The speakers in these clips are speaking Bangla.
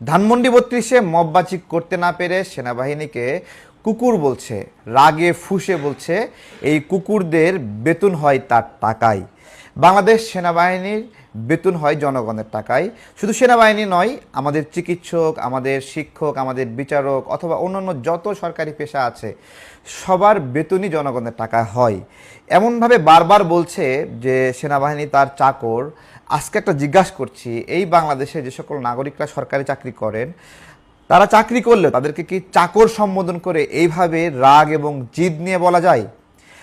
ধানমন্ডি বত্রিশে মববাজি করতে না পেরে সেনাবাহিনীকে কুকুর বলছে, রাগে ফুসে বলছে, এই কুকুরদের বেতন হয় তার টাকায়। বাংলাদেশ সেনাবাহিনীর বেতন হয় জনগণের টাকায়। শুধু সেনাবাহিনী নয়, আমাদের চিকিৎসক, আমাদের শিক্ষক, আমাদের বিচারক অথবা অন্যান্য যত সরকারি পেশা আছে, সবার বেতনই জনগণের টাকা হয়। এমনভাবে বারবার বলছে যে সেনাবাহিনী তার চাকর। আজকে একটা জিজ্ঞাসা করছি, এই বাংলাদেশে যে সকল নাগরিকরা সরকারি চাকরি করেন, তারা চাকরি করলে তাদেরকে কি চাকর সম্বোধন করে এইভাবে রাগ এবং জিদ নিয়ে বলা যায়?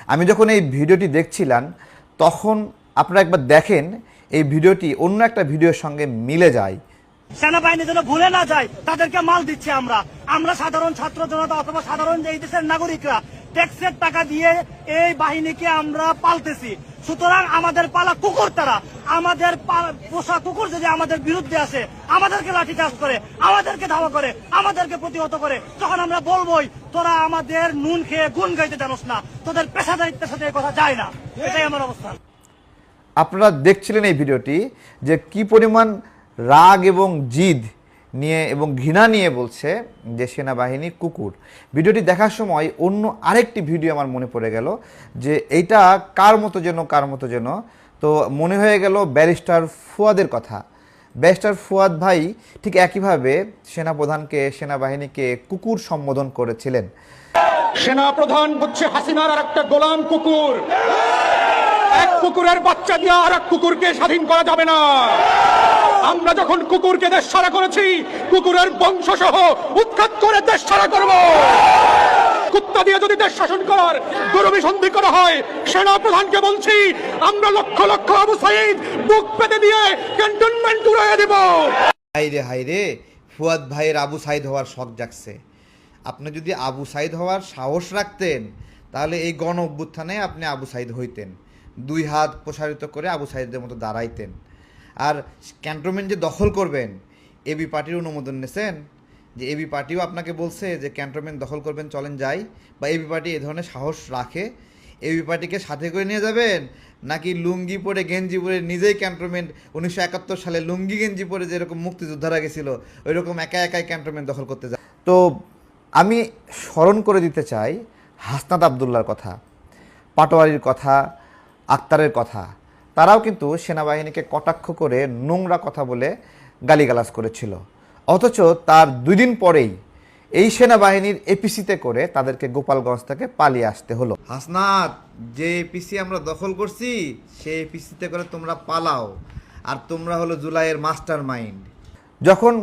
আমি যখন এই ভিডিওটি দেখছিলাম, তখন আপনারা একবার দেখেন, এই ভিডিওটি অন্য একটা ভিডিওর সঙ্গে মিলে যায়। সেনাবাহিনী যেন ভুলে না যায়, তাদেরকে মাল দিচ্ছি আমরা। আমরা সাধারণ ছাত্র জনতা অথবা সাধারণ যে এই দেশের নাগরিকরা, ট্যাক্সের টাকা দিয়ে এই বাহিনীকে আমরা পালতেছি। সুতরাং আমাদের পালা কুকুর তারা, আমাদের পোষা কুকুর যদি আমাদের বিরুদ্ধে আসে, আমাদেরকে লাঠিচার্জ করে, আমাদেরকে ধাওয়া করে, আমাদেরকে প্রতিহত করে, তখন আমরা বলবোই, তোরা আমাদের নুন খেয়ে গুণ গাইতে জানোস না, তোদের পেশাদারিত্বের সাথে কথা যায় না। এটাই আমার অবস্থান। আপনারা দেখছিলেন এই ভিডিওটি যে কি পরিমাণ রাগ এবং জিদ নিয়ে এবং ঘৃণা নিয়ে বলছে যে সেনাবাহিনী কুকুর। ভিডিওটি দেখার সময় অন্য আরেকটি ভিডিও আমার মনে পড়ে গেল যে এইটা কার মতো যেন, কার মতো যেন। তো মনে হয়ে গেল ব্যারিস্টার ফুয়াদের কথা। ব্যারিস্টার ফুয়াদ ভাই ঠিক একইভাবে সেনাপ্রধানকে, সেনাবাহিনীকে কুকুর সম্বোধন করেছিলেন। সেনাপ্রধান হচ্ছে হাসিনার আর একটা গোলাম কুকুর। এক কুকুরের বাচ্চা দিয়ে আর এক কুকুরকে স্বাধীন করা যাবে না। আমরা যখন কুকুরকে দেশ ছাড়া করেছি, কুকুরের বংশ সহ উৎখাত করে দেশ ছাড়া করব। কুত্তা দিয়ে যদি দেশ শাসন করার গরমি সন্ধি করা হয় সেনা প্রধানকে বলছি, আমরা লক্ষ লক্ষ আবু সাইদ বুক পেতে দিয়ে ক্যান্টনমেন্ট উড়াইয়া দেব। হাইরে হাইরে ফুয়াদ ভাইয়ের আবু সাইদ হওয়ার শখ জাগছে। আপনি যদি আবু সাইদ হওয়ার সাহস রাখতেন, তাহলে এই গণ অভ্যুত্থানে আপনি আবু সাইদ হইতেন। দুই হাত প্রসারিত করে আবু সাইদের মতো দাঁড়াইতেন। আর ক্যান্টনমেন্ট যে দখল করবেন এবি পার্টির অনুমোদন নিয়েছেন যে এবি পার্টিও আপনাকে বলছে যে ক্যান্টনমেন্ট দখল করবেন, চলেন যাই। বা এবি পার্টি এ ধরনের সাহস রাখে। এবি পার্টিকে সাথে করে নিয়ে যাবেন? নাকি লুঙ্গি পরে গেঞ্জি পরে নিজেই ক্যান্টনমেন্ট, উনিশশো একাত্তর সালে লুঙ্গি গেঞ্জি পরে যেরকম মুক্তিযোদ্ধারা গেছিল ওই রকম একা একাই ক্যান্টনমেন্ট দখল করতে যায়। তো আমি স্মরণ করে দিতে চাই হাসনাত আবদুল্লার কথা, পাটোয়ারির কথা আক্তারের কথা। তারাও কিন্তু সেনাবাহিনীকে কটাক্ষ করে নোংরা কথা বলে গালিগালাজ করেছিল। অথচ তার দুই দিন পরেই এই সেনাবাহিনীর এপিসিতে করে তাদেরকে গোপালগঞ্জ থেকে পালিয়ে আসতে হলো। হাসনাত যে এপিসি আমরা দখল করছি সেই এপিসিতে করে তোমরা পালাও। আর তোমরা হলো জুলাইয়ের মাস্টার মাইন্ড যখন